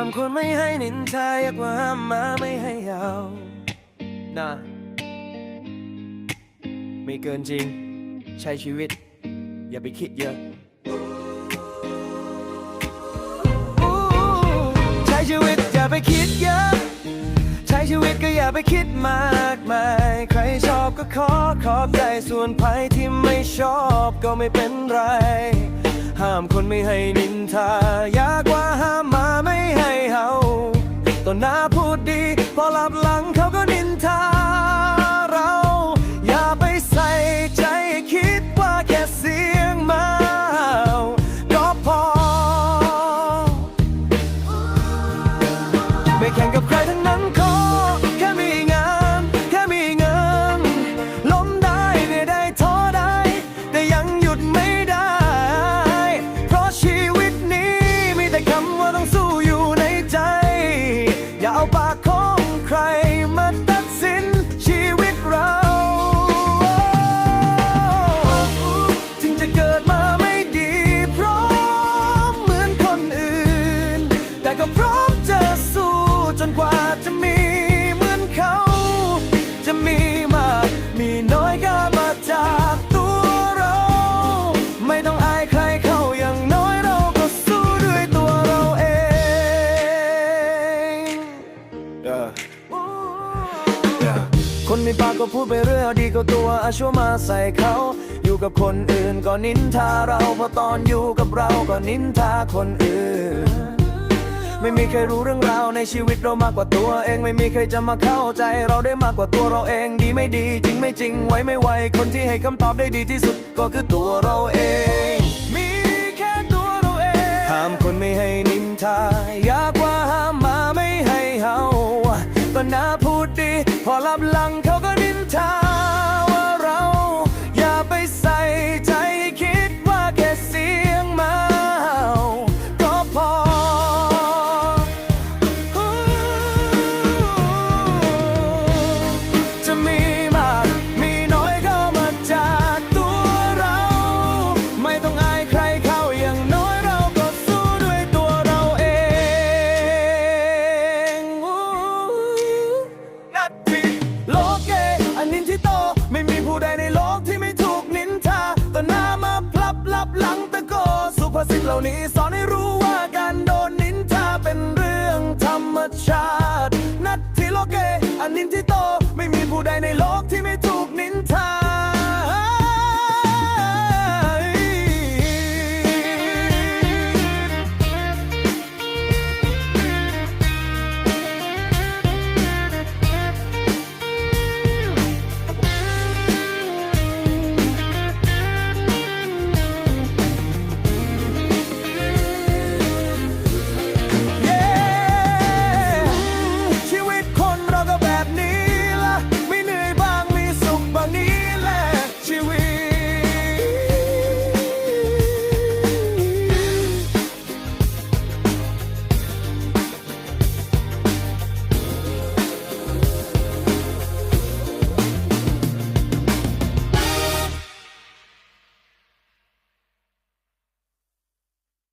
ามคนไม่ให้นินทาอยากว่าห้ามมาไม่ให้เห่านะไม่เกินจริง ใช้ชีวิต อย่าไปคิดเยอะใช้ชีวิตอย่าไปคิดเยอะ ใช้ชีวิตก็อย่าไปคิดมากมาย ใครชอบก็ขอขอบใจส่วนภัยที่ไม่ชอบก็ไม่เป็นไร ห้ามคนไม่ให้นินทายากกว่า ต้ คนมีปากก็พูดไปเรื่อยดีก็ตัวอาชัวมาใส่เขา อยู่กับคนอื่นก็นินทาเราพอตอนอยู่กับเราก็นินทาคนอื่น ไม่มีใครรู้เรื่องราวในชีวิตเรามากกว่าตัวเองไม่มีใครจะมาเข้าใจ เราได้มากกว่าตัวเราเองดีไม่ดี จริงไม่จริงไว้ไม่ไหวคนที่ให้คำตอบได้ดีที่สุดก็คือตัวเราเอง มีแค่ตัวเราเองห้ามคนไม่ให้นินทาอยากว่าห้ามมาไม่ให้เห่าก็น่าพูดดีพอรับ เหล่านี้สอนให้รู้ว่าการโดนนินทาเป็นเรื่องธรรมชาติ นัดที่โลกเกอันนินที่โต ไม่มีผู้ใดในโลกที่ไม่